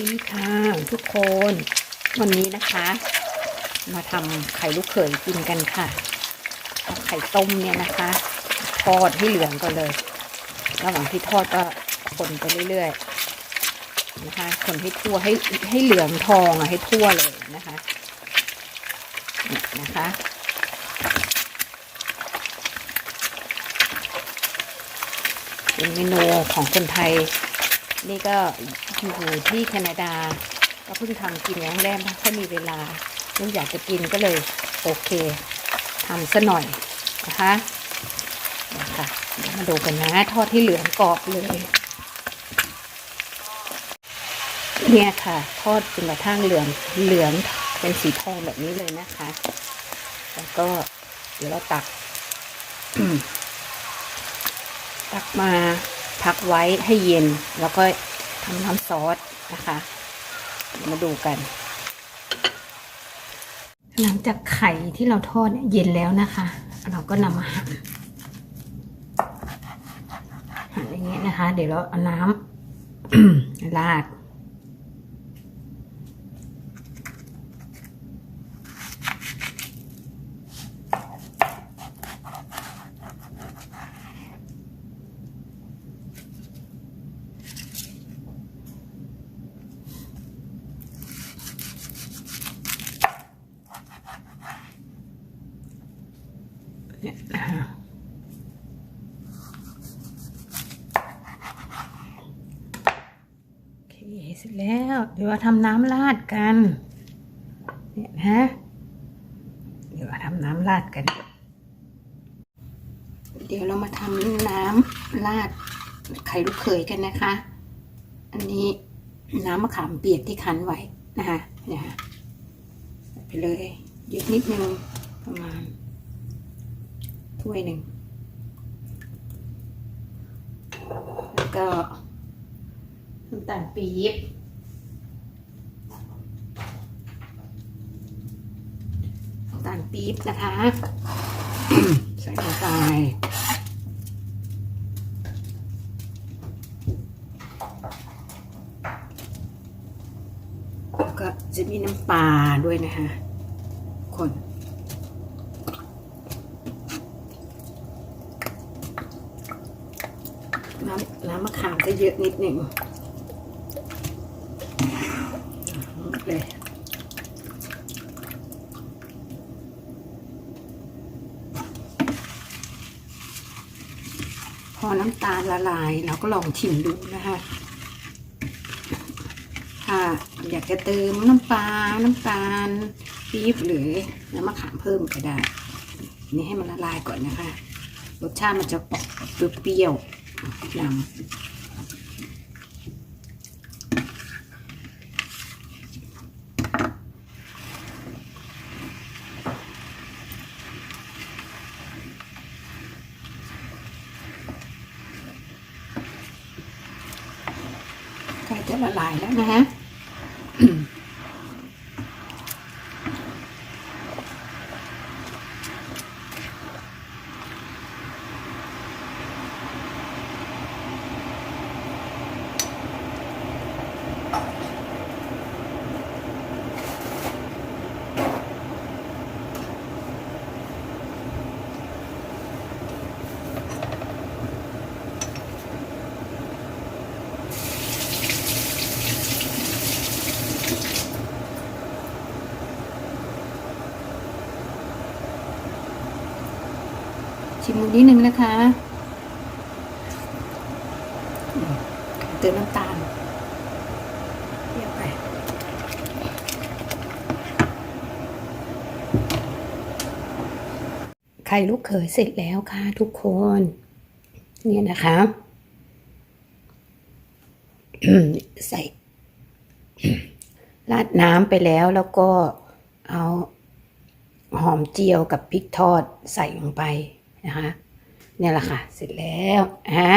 ดีค่ะทุกคน วันนี้นะคะ มาทำไข่ลูกเขยกินกันค่ะเอาไข่ต้มเนี่ยนะคะ ทอดให้เหลืองก่อนเลย ระหว่างที่ทอดก็คนไปเรื่อยๆนะคะ คนให้ทั่วให้ให้เหลืองทองอะให้ทั่วเลยนะคะนี่นะคะเป็นเมนูของคนไทย นี่ก็อยู่ที่แคนาดา ก็เพิ่งทำกินครั้งแรกถ้ามีเวลาลูกอยากจะกินก็เลยโอเคทำซะหน่อยนะคะนะคะเดี๋ยวมาดูกันนะทอดที่เหลืองกรอบเลย เนี่ยค่ะ ทอดจนกระทั่งเหลืองเหลืองเป็นสีทองแบบนี้เลยนะคะ แล้วก็เดี๋ยวเราตักตักมา พักไว้ให้เย็น แล้วก็ทำน้ำซอสนะคะ มาดูกัน หลังจากไข่ที่เราทอดเยเย็นแล้วนะคะ เราก็นำมาหั่นหั่นอย่างเงี้ยนะคะ เดี๋ยวเราเอาน้ำราด เนี่ยนะคะ โอเคเสร็จแล้ว เดี๋ยวเราทำน้ำราดกัน เนี่ยนะ เดี๋ยวเราทำน้ำราดกัน เดี๋ยวเรามาทำน้ำราดไข่ลูกเขยกันนะคะ อันนี้น้ำมะขามเปียกที่คั้นไว้นะคะเนี่ยค่ะไปเลยเยอะนิดนึงประมาณ ถ้วยหนึ่ง แล้วก็น้ำตาลปี๊บน้ำตาลปี๊บนะคะ ใส่ลงไปแล้วก็จะมีน้ำปลาด้วยนะคะ คน น้ำน้ำมะขามก็เยอะนิดหนึ่งเลยพอน้ำตาลละลายเราก็ลองชิมดูนะคะถ้าอยากจะเติมน้ำปลา น้ำตาลปี๊บหรือน้ำมะขามเพิ่มก็ได้ นี่ให้มันละลายก่อนนะคะ รสชาติมันจะออกเปรี้ยว ๆนำใกล้จะละลายแล้วนะฮะ ชิมมือนิดนึงนะคะเติมน้ำตาลเยอะไปไข่ลูกเขยเสร็จแล้วค่ะทุกคน เนี่ยนะคะ ใส่ราดน้ำไปแล้วแล้วก็เอาหอมเจียวกับพริกทอดใส่ลงไป นะคะเนี่ยแหละค่ะ เสร็จแล้วฮะ